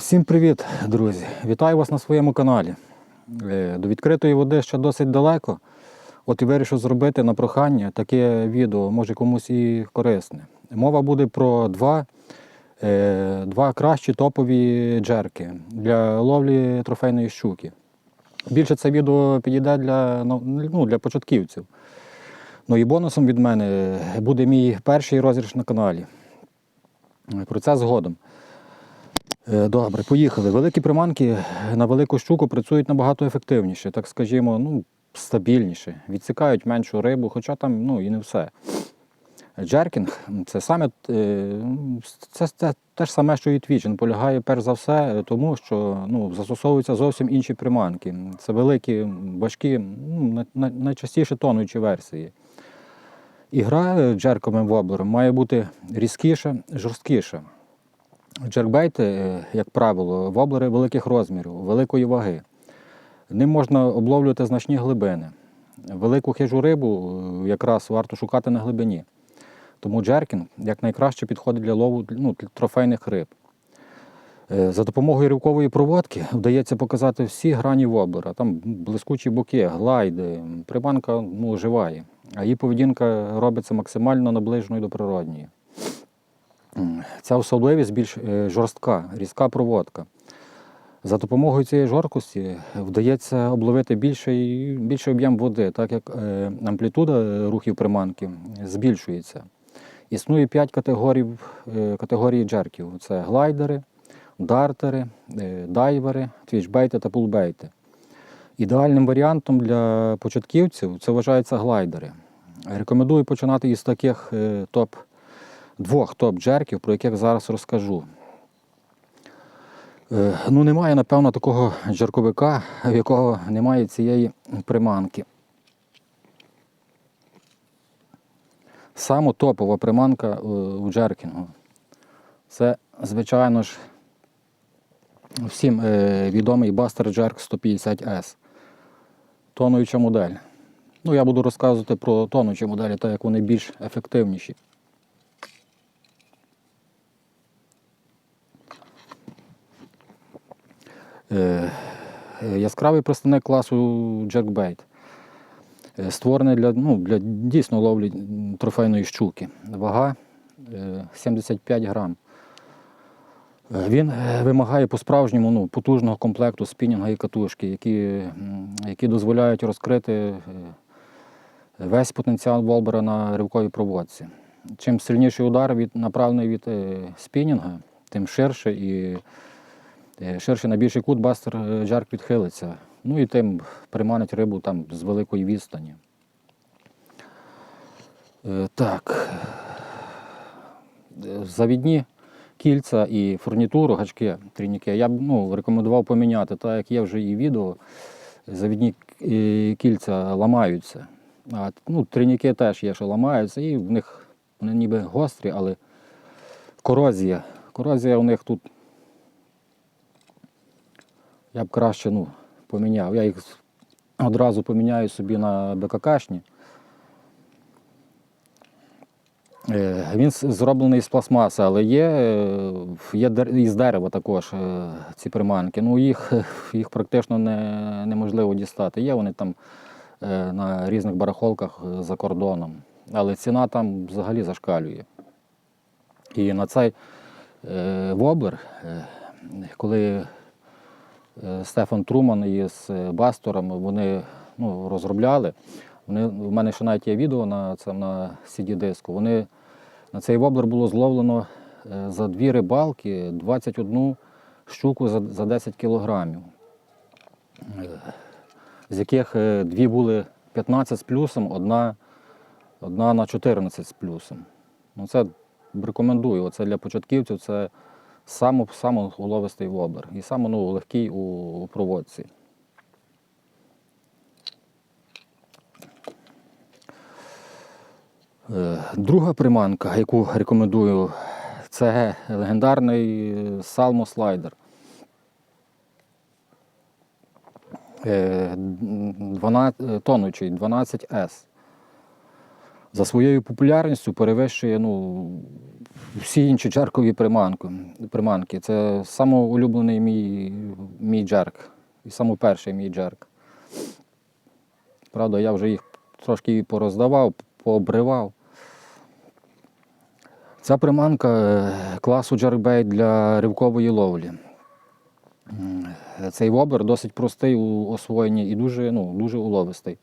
Всім привіт, друзі! Вітаю вас на своєму каналі. Е, До відкритої води ще досить далеко. От і вирішив зробити на прохання таке відео, може комусь і корисне. Мова буде про два, е, два кращі топові джерки для ловлі трофейної щуки. Більше це відео підійде для, ну, ну, для початківців. Ну і бонусом від мене буде мій перший розіграш на каналі. Про це згодом. Е, Добре, поїхали. Великі приманки на велику щуку працюють набагато ефективніше, так скажімо, ну, стабільніше. Відсікають меншу рибу, хоча там ну, і не все. Джеркінг це саме е, це, це те ж саме, що і твіч. Він полягає перш за все, тому що ну, застосовуються зовсім інші приманки. Це великі, важкі, ну, най- най- найчастіше тонуючі версії. Ігра джерковим воблером має бути різкіша, жорсткіша. Джеркбейти, е, як правило, воблери великих розмірів, великої ваги. Ним можна обловлювати значні глибини. Велику хижу рибу е, якраз варто шукати на глибині. Тому джеркінг якнайкраще підходить для лову ну, трофейних риб. Е, За допомогою ривкової проводки вдається показати всі грані воблера. Там блискучі боки, глайди, приманка ну, живає, а її поведінка робиться максимально наближеною до природньої. Ця особливість більш е, жорстка, різка проводка. За допомогою цієї жорсткості вдається обловити більший, більший об'єм води, так як е, амплітуда е, рухів приманки збільшується. Існує п'ять категорій, е, категорій джерків: це глайдери, дартери, е, дайвери, твічбейти та пулбейти. Ідеальним варіантом для початківців це вважаються глайдери. Рекомендую починати із таких е, топ двох топ-джерків, про яких зараз розкажу. Е, Ну, немає, напевно, такого джерковика, в якого немає цієї приманки. Саме топова приманка е, у джеркінгу. Це, звичайно ж, всім е, відомий Buster Jerk 150S. Тонуюча модель. Ну, я буду розказувати про тонучі моделі, так як вони більш ефективніші. Е, е, Яскравий представник класу. Е, Створений для, ну, для дійсно ловлі трофейної щуки. Вага е, 75 грам. Е, Він е, вимагає по-справжньому ну, потужного комплекту спінінга і катушки, які, які дозволяють розкрити е, весь потенціал волбера на ривковій проводці. Чим сильніший удар від, направлений від е, спінінга, тим ширше і е, ширше на більший кут бастер е, джерк відхилиться. Ну і тим приманить рибу там з великої відстані. Е, Так. Е, Завідні кільця і фурнітуру, гачки, трійники, я б ну, рекомендував поміняти, так як є вже і відео, завідні кільця ламаються. А, ну, трійники теж є, що ламаються, і в них вони ніби гострі, але корозія. Корозія у них тут я б краще ну, поміняв. Я їх одразу поміняю собі на БККшні. Е, Він зроблений з пластмаси, але є, е, є із дерева також е, ці приманки. Ну, їх, їх практично не, неможливо дістати. Є вони там на різних барахолках за кордоном. Але ціна там взагалі зашкалює. І на цей воблер, коли Стефан Труман із е, Бастором вони ну, розробляли. Вони, в мене ще навіть є відео на, це, на CD-диску. Вони, на цей воблер було зловлено е, за дві рибалки 21 щуку за, за 10 кілограмів, Е, з яких дві були 15 з плюсом, одна, одна на 14 з плюсом. Ну, це рекомендую. Оце для початківців це саме, саме уловистий воблер і саме ну, легкий у, проводці. Е, Друга приманка, яку рекомендую, це легендарний Salmo Slider. Е, 12, тонучий 12S. За своєю популярністю перевищує ну, всі інші джеркові приманки. приманки. Це самоулюблений мій, мій джерк. І самоперший мій джерк. Правда, я вже їх трошки пороздавав, пообривав. Ця приманка е, класу джеркбейт для ривкової ловлі. Цей воблер досить простий у освоєнні і дуже, ну, дуже уловистий.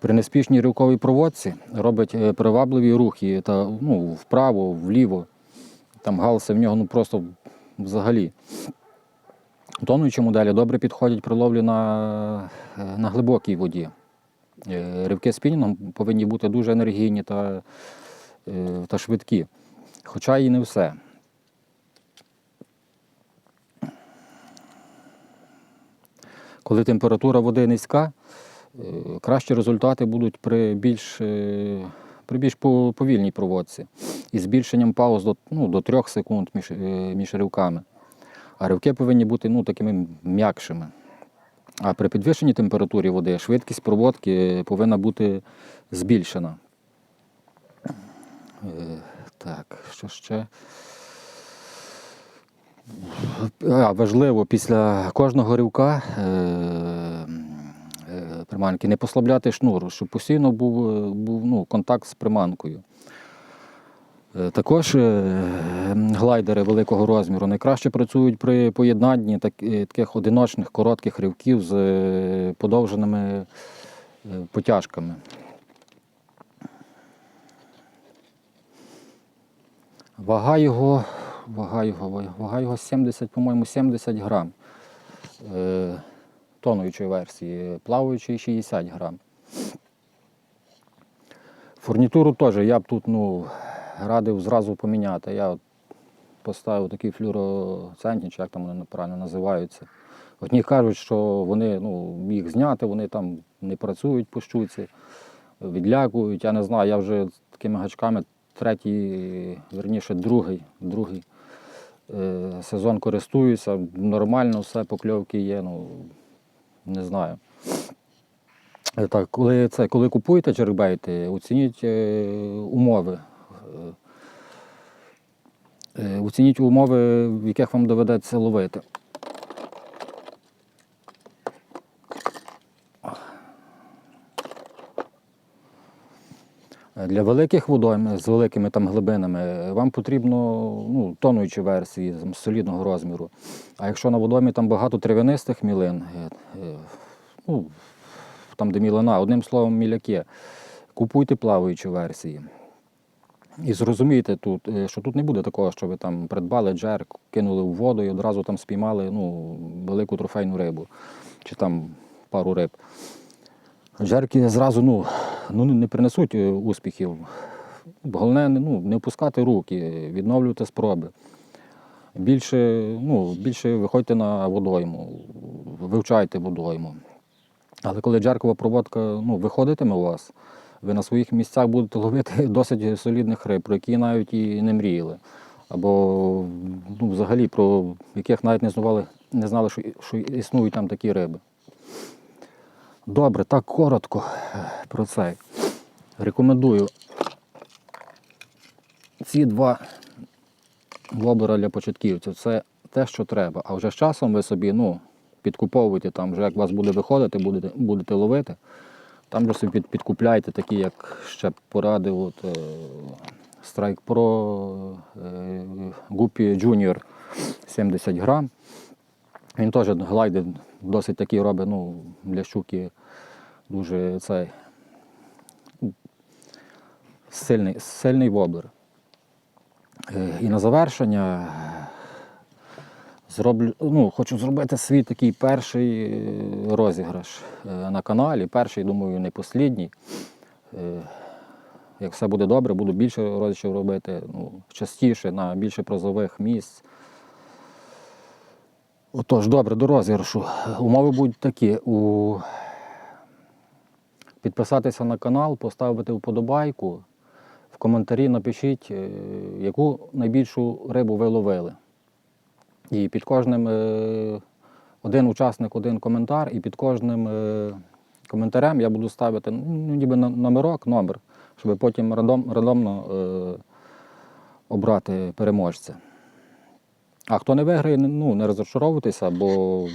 При неспішній ривковій проводці робить е, привабливі рухи та, ну, вправо, вліво. Там галси в нього ну, просто взагалі. Тонуючі моделі добре підходять при ловлі на, е, на глибокій воді. Е, Ривки спінінгом повинні бути дуже енергійні та, та швидкі. Хоча і не все. Коли температура води низька, кращі результати будуть при більш, е, при більш повільній проводці із збільшенням пауз до, ну, до 3 секунд між, е, між ривками. А ривки повинні бути ну, такими м'якшими. А при підвищенні температурі води швидкість проводки повинна бути збільшена. Е, Так, що ще? А, важливо після кожного ривка е, е, приманки не послабляти шнур, щоб постійно був, е, був ну, контакт з приманкою. Е, Також е, глайдери великого розміру найкраще працюють при поєднанні таких одиночних коротких ривків з подовженими потяжками. Вага його, вага його, вага його 70, по-моєму, 70 грам. Тонуючої версії, плаваючої 60 грам. Фурнітуру теж я б тут ну, радив зразу поміняти. Я от поставив такі флюороцентні, чи як там вони правильно називаються. Одні кажуть, що вони ну, їх зняти, вони там не працюють по щуці, відлякують. Я не знаю, я вже такими гачками третій, верніше, другий, другий е, сезон користуюся. Нормально все, покльовки є, ну не знаю. Е, Так, коли це, коли купуєте джербейти, оцініть е, умови. Е, Оцініть умови, в яких вам доведеться ловити. Для великих водойм з великими там глибинами е, вам потрібно ну, тонуючі версії там, солідного розміру. А якщо на водоймі там багато трав'янистих мілин, е, е, ну, там, де мілина, одним словом, міляки, купуйте плаваючі версії. І зрозумійте тут, що тут не буде такого, що ви там придбали джерк, кинули в воду і одразу там спіймали ну, велику трофейну рибу чи там пару риб. Джерки зразу ну, ну, не принесуть е, успіхів. Головне ну, не опускати руки, відновлювати спроби. Більше, ну, більше виходьте на водойму, вивчайте водойму. Але коли джеркова проводка ну, виходитиме у вас, ви на своїх місцях будете ловити досить солідних риб, про які навіть і не мріяли. Або ну, взагалі про яких навіть не знали, не знали що, що існують там такі риби. Добре, так коротко е, про це. Рекомендую ці два воблера для початківців. Це те, що треба. А вже з часом ви собі ну, підкуповуєте, там, вже як вас буде виходити, будете, будете ловити. Там вже собі підкупляйте такі, як ще порадив от, е, Strike Pro е, Guppy Junior 70 грам. Він теж глайди досить такий робить ну, для щуки дуже цей сильний, сильний воблер. Е, І на завершення е, зроблю, ну, хочу зробити свій такий перший е, розіграш на каналі. Перший, думаю, не послідній. Як все буде добре, буду більше розіграшів робити, ну, частіше, на більше призових місць. Отож, добре, до розіграшу. Умови будуть такі. У... Підписатися на канал, поставити вподобайку. В коментарі напишіть, е, яку найбільшу рибу ви ловили. І під кожним е, один учасник, один коментар, і під кожним е, коментарем я буду ставити ну, ніби номерок, номер, щоб потім рандом, рандомно обрати переможця. А хто не виграє, ну, не розчаровуйтеся, бо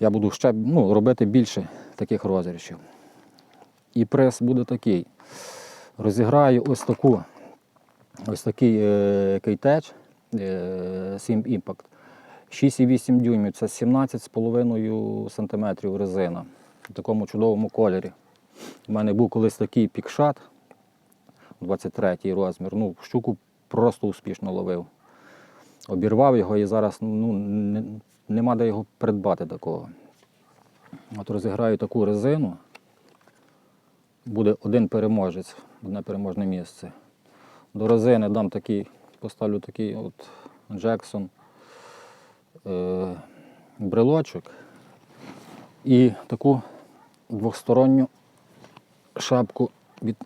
я буду ще ну, робити більше таких розіграшів. І приз буде такий. Розіграю ось таку, ось такий е, кейтеч е, Sim Impact. 6,8 дюймів, це 17,5 см резина в такому чудовому кольорі. У мене був колись такий пікшат, 23 розмір. Ну, щуку просто успішно ловив. Обірвав його і зараз ну, не, нема де його придбати такого. От розіграю таку резину. Буде один переможець, одне переможне місце. До резини дам такий, поставлю такий от Джексон е, брелочок і таку двохсторонню шапку від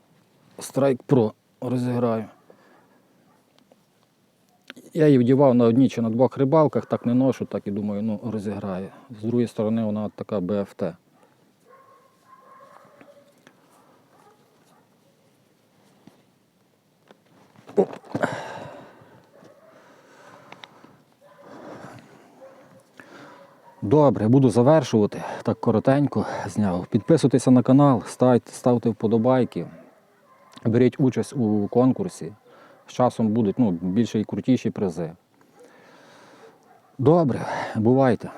Strike Pro розіграю. Я її вдівав на одній чи на двох рибалках, так не ношу, так і думаю, ну розіграю. З другої сторони вона така BFT. Добре, буду завершувати. Так коротенько зняв. Підписуйтеся на канал, ставте, ставте вподобайки, беріть участь у конкурсі. З часом будуть ну, більше і крутіші призи. Добре, бувайте.